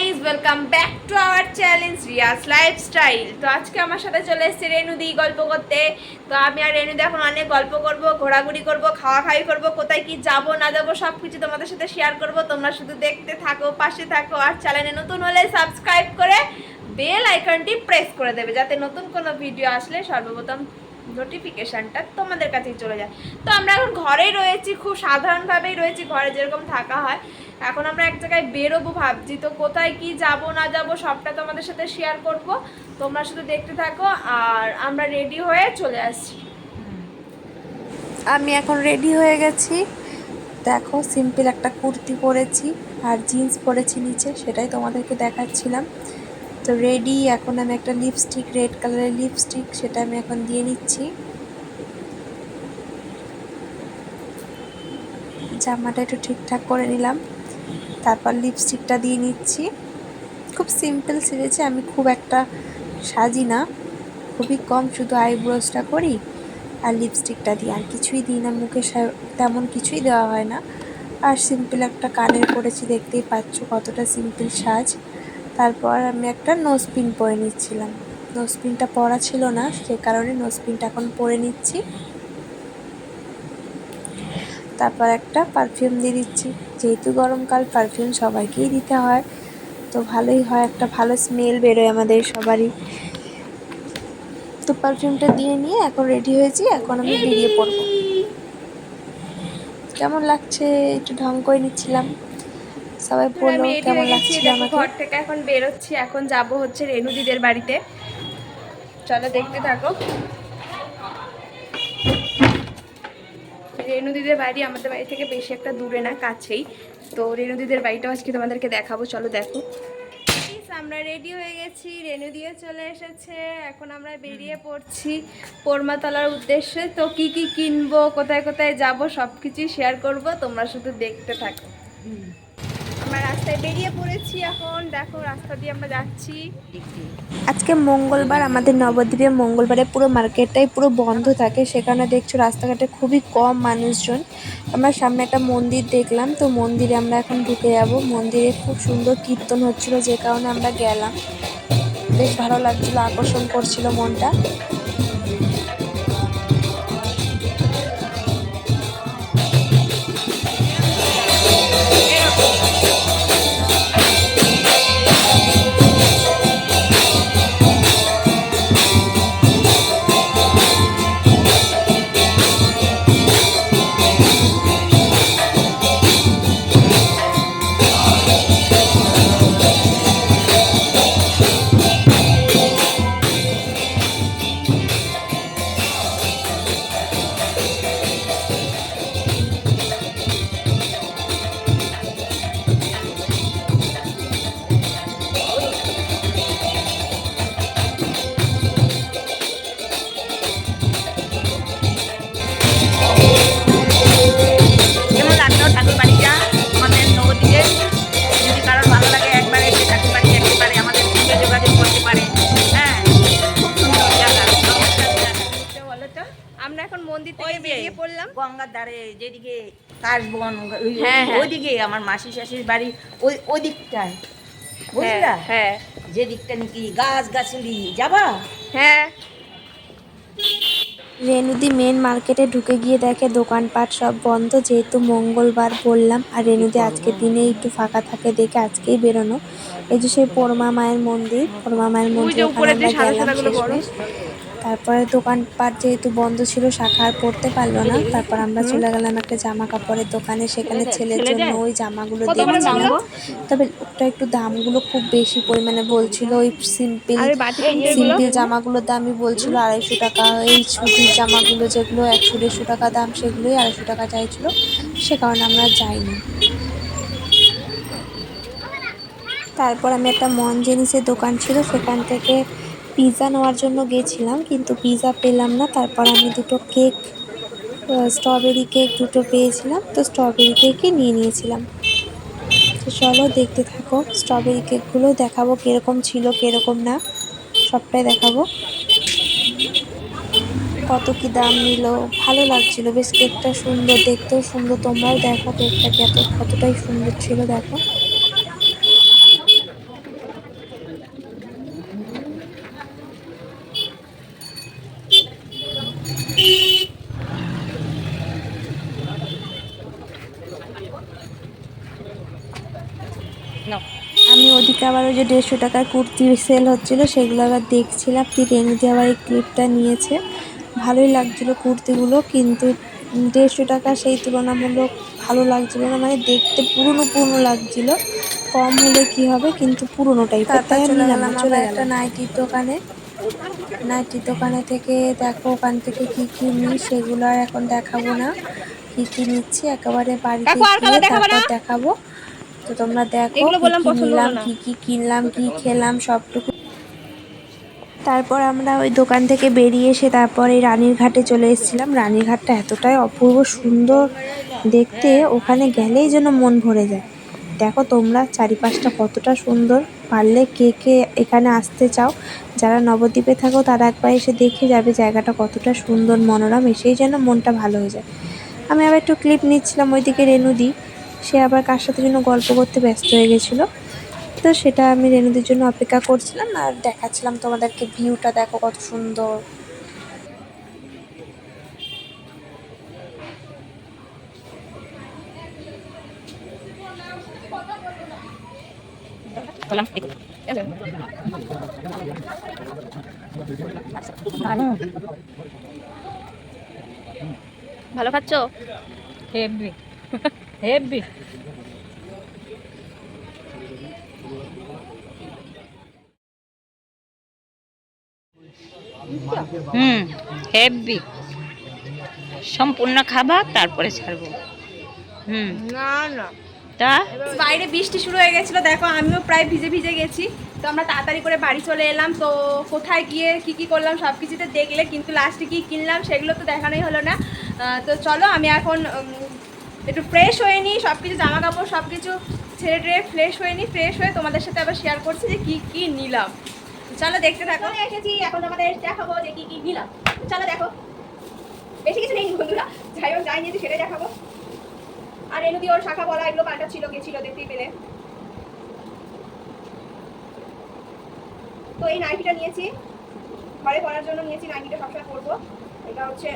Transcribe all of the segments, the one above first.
Guys welcome back to our challenge Riya's lifestyle তো আজকে আমার সাথে চলে এসেছে রেনুদি গল্প করতে। তো আমি আর রেনুদি এখন অনেক গল্প করব, ঘোরাঘুরি করব খাওয়া খাওয়াই করব, কোথায় কি যাব, না যাব সব কিছু তোমাদের সাথে শেয়ার করব। তোমরা শুধু দেখতে থাকো, পাশে থাকো, আর চ্যানেলে নতুন হলে সাবস্ক্রাইব করে বেল আইকনটি প্রেস করে দেবে, যাতে নতুন কোনো ভিডিও আসলে সর্বপ্রথম নোটিফিকেশানটা তোমাদের কাছেই চলে যায়। তো আমরা এখন ঘরেই রয়েছি, খুব সাধারণভাবেই রয়েছি, ঘরে যেরকম থাকা হয়। এখন আমরা এক জায়গায় বেরোবো ভাবছি। তো কোথায় কি যাব, না যাব, সবটা তোমাদের সাথে শেয়ার করব। তোমরা শুধু দেখতে থাকো আর আমরা রেডি হয়ে চলে আসছি। আমি এখন রেডি হয়ে গেছি। দেখো সিম্পল একটা কুর্তি পরেছি আর জিন্স পরেছি নিচে, সেটাই তোমাদেরকে দেখাচ্ছিলাম। তো রেডি এখন আমি একটা লিপস্টিক রেড কালারের লিপস্টিক সেটা আমি এখন দিয়ে নিচ্ছি। জামাটা একটু ঠিকঠাক করে নিলাম, তারপর লিপস্টিকটা দিয়ে নিচ্ছি। খুব সিম্পল সেরেছে আমি খুব একটা সাজি না, খুবই কম, শুধু আইব্রোজটা করি আর লিপস্টিকটা দিই। আর কিছুই দিই না, মুখে তেমন কিছুই দেওয়া হয় না। আর সিম্পল একটা কানের করেছি, দেখতেই পাচ্ছ কতটা সিম্পল সাজ। তারপর আমি একটা নোজপিন পরে নিচ্ছিলাম। নোজপিনটা পরা ছিল না, সে কারণে নোজপিনটা এখন পরে নিচ্ছি। তারপর একটা পারফিউম দিয়ে দিচ্ছি। যেহেতু গরমকাল পারফিউম সবাইকেই দিতে হয়। তো ভালোই হয়, একটা ভালো স্মেল বেরোয় আমাদের সবারই। তো পারফিউমটা দিয়ে নিয়ে এখন রেডি হয়েছি, এখন আমি বেরিয়ে পড়ব। কেমন লাগছে? একটু ঢং করে নিচ্ছিলাম। সবাই বলল কেমন হয়ে গেছি লাগছিল আমাকে? ঘর থেকে এখন বেরোচ্ছি এখন যাব হচ্ছে রেনুদিদের বাড়িতে। চলো দেখতে থাকো। রেনুদিদের বাড়ি আমাদের বাড়ি থেকে বেশি একটা দূরে না কাছেই। তো রেনুদিদের বাড়িটাও আজকে তোমাদেরকে দেখাবো চলো দেখো। আমরা রেডি হয়ে গেছি রেনুদিও চলে এসেছে। এখন আমরা বেরিয়ে পড়ছি পরমাতলার উদ্দেশ্যে। তো কি কি কিনবো কোথায় কোথায় যাব সব কিছুই শেয়ার করব তোমরা শুধু দেখতে থাকো। আমরা রাস্তায় বেরিয়ে পড়েছি এখন। দেখো, রাস্তা দিয়ে আমরা যাচ্ছি। আজকে মঙ্গলবার, আমাদের নবদ্বীপে মঙ্গলবারে পুরো মার্কেটটাই পুরো বন্ধ থাকে। সেখানে দেখছ রাস্তাঘাটে খুবই কম মানুষজন। আমরা সামনে একটা মন্দির দেখলাম, তো মন্দিরে আমরা এখন ঢুকে যাব। মন্দিরে খুব সুন্দর কীর্তন হচ্ছিল, যে কারণে আমরা গেলাম। বেশ ভালো লাগছিল, আকর্ষণ করছিল মনটা। গঙ্গার ধারে যেদিকে কাশবন হ্যাঁ, হ্যাঁ। ওইদিকে আমার মাসি শাশির বাড়ি ওই ওই দিকটায় বুঝলা হ্যাঁ যে দিকটা নাকি গাছ গাছলি যাবা? হ্যাঁ। রেনুদি মেন মার্কেটে ঢুকে গিয়ে দেখে দোকানপাট সব বন্ধ যেহেতু মঙ্গলবার বললাম। আর রেনুদি আজকে দিনে একটু ফাঁকা থাকে দেখে আজকেই বেরোনো। এই যে সেই পরমা মায়ের মন্দির পরমা মায়ের মন্দির তারপরে দোকানপাট যেহেতু বন্ধ ছিল শাখা আর পড়তে পারল না। তারপর আমরা চলে গেলাম একটা জামা কাপড়ের দোকানে। সেখানে ছেলের জন্য ওই জামাগুলো দেখছিলাম তবে ওটা একটু দামগুলো খুব বেশি পরিমাণে বলছিল। ওই সিম্পল? সিম্পল জামাগুলোর দামই বলছিল। আড়াইশো টাকা এই ছুটির জামাগুলো যেগুলো একশো দেড়শো টাকা দাম সেগুলোই আড়াইশো টাকা চাইছিল। সে কারণে আমরা যাইনি। তারপর আমি একটা মন জিনিসের দোকান ছিল। সেখান থেকে পিৎজা নেওয়ার জন্য গেছিলাম, কিন্তু পিৎজা পেলাম না। তারপর আমি দুটো কেক স্ট্রবেরি কেক দুটো পেয়েছিলাম, তো স্ট্রবেরি কেকই নিয়ে নিয়েছিলাম। তো চলো দেখতে থাকো স্ট্রবেরি কেকগুলো দেখাবো কীরকম ছিল, কীরকম না, সবটাই দেখাবো। কত কি দাম নিল, ভালো লাগছিল, বেশ কেকটা সুন্দর, দেখতেও সুন্দর, তোমরাও দেখো কেকটা কত, কতটাই সুন্দর ছিল, দেখো। আমি ওদিকে আবার ওই যে দেড়শো টাকার কুর্তি সেল হচ্ছিল সেগুলো আবার দেখছিলাম। কি রেনুদি আবার এই ক্লিপটা নিয়েছে। ভালোই লাগছিল কুর্তিগুলো কিন্তু দেড়শো টাকা সেই তুলনামূলক ভালো লাগছিল না। মানে দেখতে পুরনো পুরনো লাগছিল। কম হলে কি হবে? কিন্তু পুরনো টাইপের তাই চলে গেলাম চলে একটা নাইটির দোকানে। নাইটির দোকানে থেকে দেখো ওখান থেকে কি কি নিই সেগুলো আর এখন দেখাবো না। কি কি নিচ্ছি একেবারে বাড়িতে গিয়ে তারপর দেখাবো। তো তোমরা দেখো এগুলো কি কি কিনলাম কি খেলাম সবটুকু। তারপর আমরা ওই দোকান থেকে বেরিয়ে এসে তারপর এই রানীর ঘাটে চলে এসেছিলাম। রানীর ঘাটটা এতটাই অপূর্ব সুন্দর দেখতে ওখানে গেলেই যেন মন ভরে যায়। দেখো তোমরা চারিপাশটা কতটা সুন্দর। পারলে কে কে এখানে আসতে চাও যারা নবদ্বীপে থাকো তারা একবার এসে দেখে যাবে জায়গাটা কতটা সুন্দর মনোরম এসেই যেন মনটা ভালো হয়ে যায়। আমি আবার একটু ক্লিপ নিচ্ছিলাম ওইদিকে রেনুদি সে আবার কার সাথে যেন গল্প করতে ব্যস্ত হয়ে গেছিল। তো সেটা আমি রেনুদির জন্য অপেক্ষা করছিলাম আর দেখাচ্ছিলাম তোমাদেরকে ভিউটা দেখো কত সুন্দর। ভালো খাচ্ছ? হেভি। হেভি। হুম হেভি। সম্পূর্ণ খাবা তারপরে ছাড়বো। হুম। না না। তা? বাইরে বৃষ্টি শুরু হয়ে গেছিল দেখো আমিও প্রায় ভিজে ভিজে গেছি। তো আমরা তাড়াতাড়ি করে বাড়ি চলে এলাম। তো কোথায় গিয়ে কি কি করলাম সব কিছুতে দেখলে কিন্তু লাস্টে কি কিনলাম সেগুলো তো দেখানোই হলো না। তো চলো আমি এখন একটু ফ্রেশ হয়ে নিই সব কিছু জামা কাপড় সব কিছু ছেড়ে টেড়ে ফ্রেশ হয়ে নিই ফ্রেশ হয়ে তোমাদের সাথে আবার শেয়ার করছি যে কি কি নিলাম। চলো দেখতে থাকো। এসেছি, এখন আমাদের দেখাবো যে কি কি নিলাম। চলো দেখো। বেশি কিছু নেই বন্ধুরা। যাই হোক, যাই নিয়েছি, সেটাই দেখাবো। আর এনুদি ওর শাখা বলা, এগুলো পাল্টা ছিল, গেছিল, দেখতেই পেলে। তো এই নাইটিটা নিয়েছি। ঘরে পরার জন্য নিয়েছি, নাইটিটা সবসময় পরবো। এটা হচ্ছে,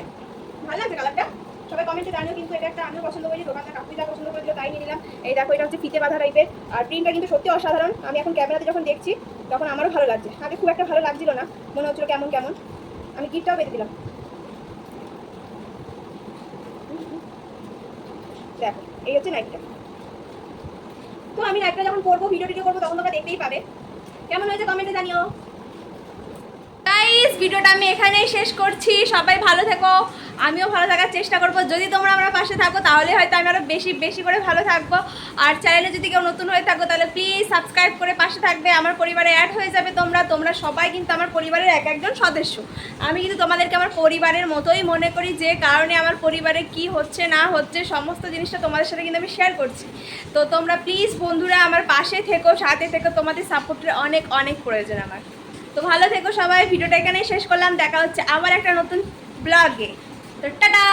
ভালো লাগছে কালারটা সবাই কমেন্টে জানিও কিন্তু এটা একটা আমিও পছন্দ করি দোকানটা কাকুরিটা পছন্দ করেছিল তাই নিয়ে নিলাম। এই দেখো, এটা হচ্ছে ফিতে বাঁধা টাইপের আর প্রিন্টটা কিন্তু সত্যি অসাধারণ। আমি এখন ক্যামেরাতে যখন দেখছি, তখন আমারও ভালো লাগছে। আগে খুব একটা ভালো লাগছিল না। মনে হচ্ছিল কেমন কেমন। আমি গিফটটাও পেতে দিলাম। দেখো, এই হচ্ছে নাইটটা তো আমি নাইটটা যখন করব ভিডিও টিডিও করব, তখন তোমরা দেখতেই পাবে। কেমন হয়েছে কমেন্টে জানিও। ভিডিওটা আমি এখানেই শেষ করছি। সবাই ভালো থেকো। আমিও ভালো থাকার চেষ্টা করব। যদি তোমরা আমার পাশে থাকো, তাহলে হয়তো আমি আরও বেশি বেশি করে ভালো থাকব। আর চ্যানেলে যদি কেউ নতুন হয়ে থাকো, তাহলে প্লিজ সাবস্ক্রাইব করে পাশে থাকবে। আমার পরিবারে অ্যাড হয়ে যাবে তোমরা। তোমরা সবাই কিন্তু আমার পরিবারের এক একজন সদস্য। আমি কিন্তু তোমাদেরকে আমার পরিবারের মতোই মনে করি, যে কারণে আমার পরিবারে কি হচ্ছে, না হচ্ছে, সমস্ত জিনিসটা তোমাদের সাথে কিন্তু আমি শেয়ার করছি। তো তোমরা প্লিজ বন্ধুরা আমার পাশে থেকো, সাথে থেকো। তোমাদের সাপোর্টের অনেক অনেক প্রয়োজন আমার। তো ভালো থেকো সবাই, ভিডিওটা এখানেই শেষ করলাম, দেখা হচ্ছে আবার একটা নতুন ব্লগে তো টাটা!